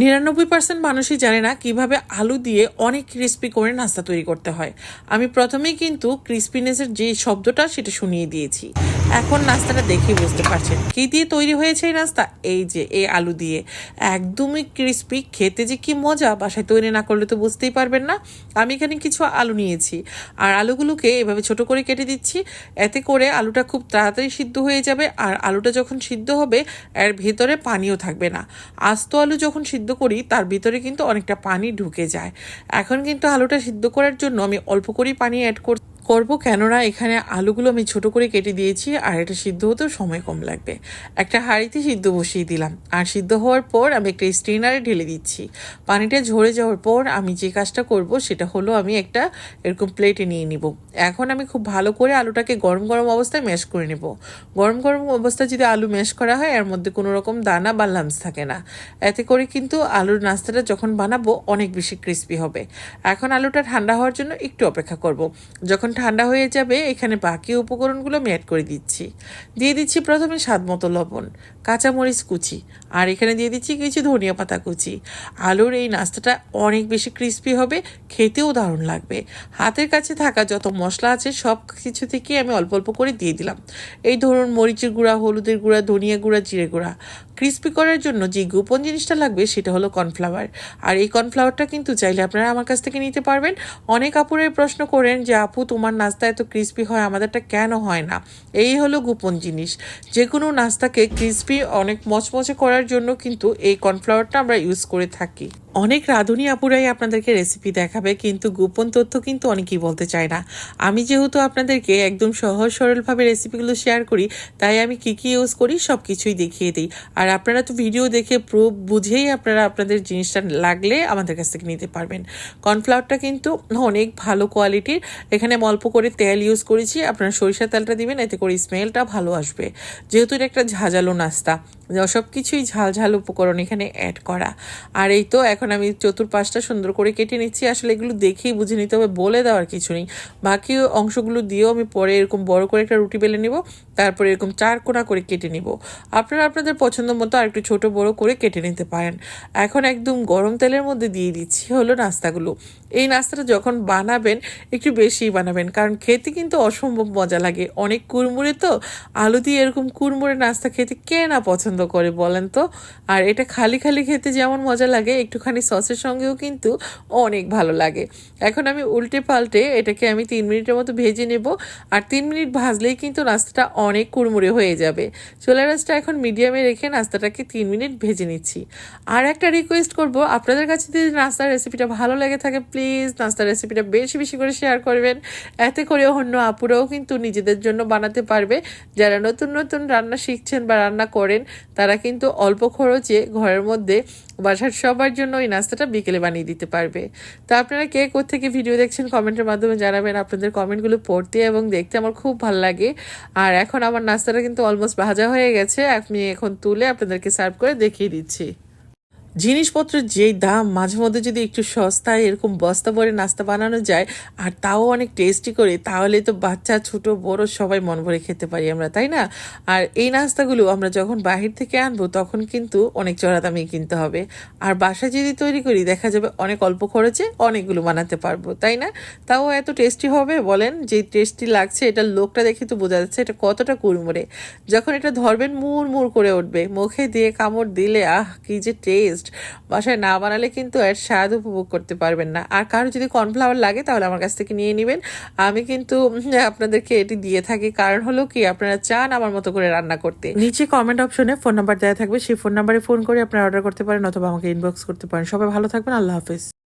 নিরানব্বই পার্সেন্ট মানুষই জানে না কীভাবে আলু দিয়ে অনেক ক্রিস্পি করে নাস্তা তৈরি করতে হয়। আমি প্রথমেই কিন্তু ক্রিস্পিনেসের যে শব্দটা সেটা শুনিয়ে দিয়েছি। এখন নাস্তাটা দেখেই বুঝতে পারছেন। কি দিয়ে তৈরি হয়েছে এই নাস্তা? এই যে, এই আলু দিয়ে। একদমই ক্রিস্পি খেতে যে কি মজা, বাসায় তৈরি না করলে তো বুঝতেই পারবেন না। আমি এখানে কিছু আলু নিয়েছি। আর আলুগুলোকে এভাবে ছোট করে কেটে দিচ্ছি। এতে করে আলুটা খুব তাড়াতাড়ি সিদ্ধ হয়ে যাবে। আর আলুটা যখন সিদ্ধ হবে, এর ভেতরে পানিও থাকবে না। আস্ত আলু যখন সিদ্ধ করি, তার ভিতরে কিন্তু অনেকটা পানি ঢুকে যায়। এখন কিন্তু আলুটা সিদ্ধ করার জন্য আমি অল্প করেই পানি অ্যাড কর করব কেননা এখানে আলুগুলো আমি ছোট করে কেটে দিয়েছি আর এটা সিদ্ধ হতেও সময় কম লাগবে। একটা হাঁড়িতে সিদ্ধ বসিয়ে দিলাম। আর সিদ্ধ হওয়ার পর আমি একটা স্ট্রেনারে ঢেলে দিচ্ছি। পানিটা ঝরে যাওয়ার পর আমি যে কাজটা করব সেটা হলো আমি একটা এরকম প্লেটে নিয়ে নিব। এখন আমি খুব ভালো করে আলুটাকে গরম গরম অবস্থায় ম্যাশ করে নেব। গরম গরম অবস্থায় যদি আলু ম্যাশ করা হয়, এর মধ্যে কোনো রকম দানা বা লামস থাকে না। এতে করে কিন্তু আলুর নাস্তাটা যখন বানাবো, অনেক বেশি ক্রিস্পি হবে। এখন আলুটা ঠান্ডা হওয়ার জন্য একটু অপেক্ষা করব। যখন ঠান্ডা হয়ে যাবে, এখানে বাকি উপকরণগুলো আমি অ্যাড করে দিচ্ছি। দিয়ে দিচ্ছি প্রথমে স্বাদ মতো লবণ, কাঁচামরিচ কুচি, আর এখানে দিয়ে দিচ্ছি কিছু ধনিয়া পাতা কুচি। আলুর এই নাস্তাটা অনেক বেশি ক্রিস্পি হবে, খেতেও দারুণ লাগবে। হাতের কাছে থাকা যত মশলা আছে, সব কিছু থেকে আমি অল্প অল্প করে দিয়ে দিলাম। এই ধরুন মরিচের গুঁড়া, হলুদের গুঁড়া, ধনিয়া গুঁড়া, জিরে গুঁড়া। ক্রিস্পি করার জন্য যে গোপন জিনিসটা লাগবে, সেটা হলো কর্নফ্লাওয়ার আর এই কর্নফ্লাওয়ারটা কিন্তু চাইলে আপনারা আমার কাছ থেকে নিতে পারবেন। অনেক আপুরের প্রশ্ন করেন যে, আপু, তোমার নাস্তা এত ক্রিস্পি হয়, আমাদেরটা কেন হয় না? এই হলো গোপন জিনিস। যে কোনো নাস্তাকে ক্রিস্পি অনেক মচমচে করার জন্য কিন্তু এই কর্নফ্লাওয়ারটা আমরা ইউজ করে থাকি। অনেক রাঁধুনি আপুরাই আপনাদেরকে রেসিপি দেখাবে, কিন্তু গোপন তথ্য কিন্তু অনেকেই বলতে চায় না। আমি যেহেতু আপনাদেরকে একদম সহজ সরলভাবে রেসিপিগুলো শেয়ার করি, তাই আমি কি কি ইউজ করি সব কিছুই দেখিয়ে দিই। আর আপনারা তো ভিডিও দেখে প্রুফ বুঝেই আপনারা আপনাদের জিনিসটা লাগলে আমাদের কাছ থেকে নিতে পারবেন। কর্নফ্লাওয়ারটা কিন্তু অনেক ভালো কোয়ালিটির এখানে অল্প করে তেল ইউজ করেছি, আপনারা সরিষা তেলটা দিবেন, এতে করে স্মেলটা ভালো আসবে। যেহেতু এটা একটা ঝাঁঝালো নাস্তা সব কিছুই ঝাল ঝাল উপকরণ এখানে অ্যাড করা। আর এই তো এখন আমি চতুর্পাশটা সুন্দর করে কেটে নিচ্ছি। আসলে এগুলো দেখেই বুঝে নিতে হবে, বলে দেওয়ার কিছু নেই। বাকি অংশগুলো দিয়েও আমি পরে এরকম বড় করে একটা রুটি বেলে নিব, তারপরে এরকম চার কোনা করে কেটে নিব। আপনারা আপনাদের পছন্দ মতো আর একটু ছোটো বড়ো করে কেটে নিতে পারেন। এখন একদম গরম তেলের মধ্যে দিয়ে দিচ্ছি হলো নাস্তাগুলো। এই নাস্তাটা যখন বানাবেন, একটু বেশিই বানাবেন, কারণ খেতে কিন্তু অসম্ভব মজা লাগে। অনেক কুড়মুড়ে তো আলু দিয়ে এরকম কুড়মুড়ে নাস্তা খেতে কে না পছন্দ করে বলেন তো। আর এটা খালি খালি খেতে যেমন মজা লাগে, একটুখানি সসের সঙ্গেও কিন্তু অনেক ভালো লাগে। এখন আমি উল্টে পাল্টে এটাকে আমি তিন মিনিটের মতো ভেজে নেব। আর তিন মিনিট ভাজলেই কিন্তু নাস্তাটা অনেক কুড়মুড়ে হয়ে যাবে। চোলা রাসটা এখন মিডিয়ামে রেখে নাস্তাটাকে তিন মিনিট ভেজে নিচ্ছি। আর একটা রিকোয়েস্ট করব, আপনাদের কাছে যদি নাস্তার রেসিপিটা ভালো লেগে থাকে প্লিজ নাস্তার রেসিপিটা বেশি বেশি করে শেয়ার করবেন। এতে করে অন্য আপুরাও কিন্তু নিজেদের জন্য বানাতে পারবে। যারা নতুন নতুন রান্না শিখছেন বা রান্না করেন তারা কিন্তু অল্প খরচে ঘরের মধ্যে বাসার সবার জন্য ওই নাস্তাটা বিকেলে বানিয়ে দিতে পারবে। তো আপনারা কে থেকে ভিডিও দেখছেন কমেন্টের মাধ্যমে জানাবেন। আপনাদের কমেন্টগুলো পড়তে এবং দেখতে আমার খুব ভালো লাগে। আর এখন আমার নাস্তাটা কিন্তু অলমোস্ট ভাজা হয়ে গেছে। আমি এখন তুলে আপনাদেরকে সার্ভ করে দেখিয়ে দিচ্ছি। জিনিসপত্রের যেই দাম, মাঝে মধ্যে যদি একটু সস্তায় এরকম বস্তা ভরে নাস্তা বানানো যায়, আর তাও অনেক টেস্টি করে, তাহলে তো বাচ্চা, ছোট, বড় সবাই মন ভরে খেতে পারি আমরা, তাই না? আর এই নাস্তাগুলো আমরা যখন বাহির থেকে আনব, তখন কিন্তু অনেক চড়া দামে কিনতে হবে। আর বাসায় যদি তৈরি করি, দেখা যাবে অনেক অল্প খরচে অনেকগুলো বানাতে পারব, তাই না? তাও এত টেস্টি হবে, বলেন, যে টেস্টি লাগছে, এটা লোকটা দেখে তো বোঝা যাচ্ছে এটা কতটা কুড়মুড়ে। যখন এটা ধরবেন মুড় মুড় করে উঠবে, মুখে দিয়ে কামড় দিলে, আহ, কি যে টেস্ট। বাসায় না বানালে কিন্তু এর স্বাদ উপভোগ করতে পারবেন না। আর কারও যদি কর্নফ্লাওয়ার লাগে, তাহলে আমার কাছ থেকে নিয়ে নেবেন। আমি কিন্তু আপনাদেরকে এটি দিয়ে থাকি। কারণ হলো কি, আপনারা চান আমার মতো করে রান্না করতে। নিচে কমেন্ট অপশনে ফোন নাম্বার দেওয়া থাকবে। সেই ফোন নাম্বারে ফোন করে আপনারা অর্ডার করতে পারেন অথবা আমাকে ইনবক্স করতে পারেন। সবাই ভালো থাকবেন। আল্লাহ হাফিজ।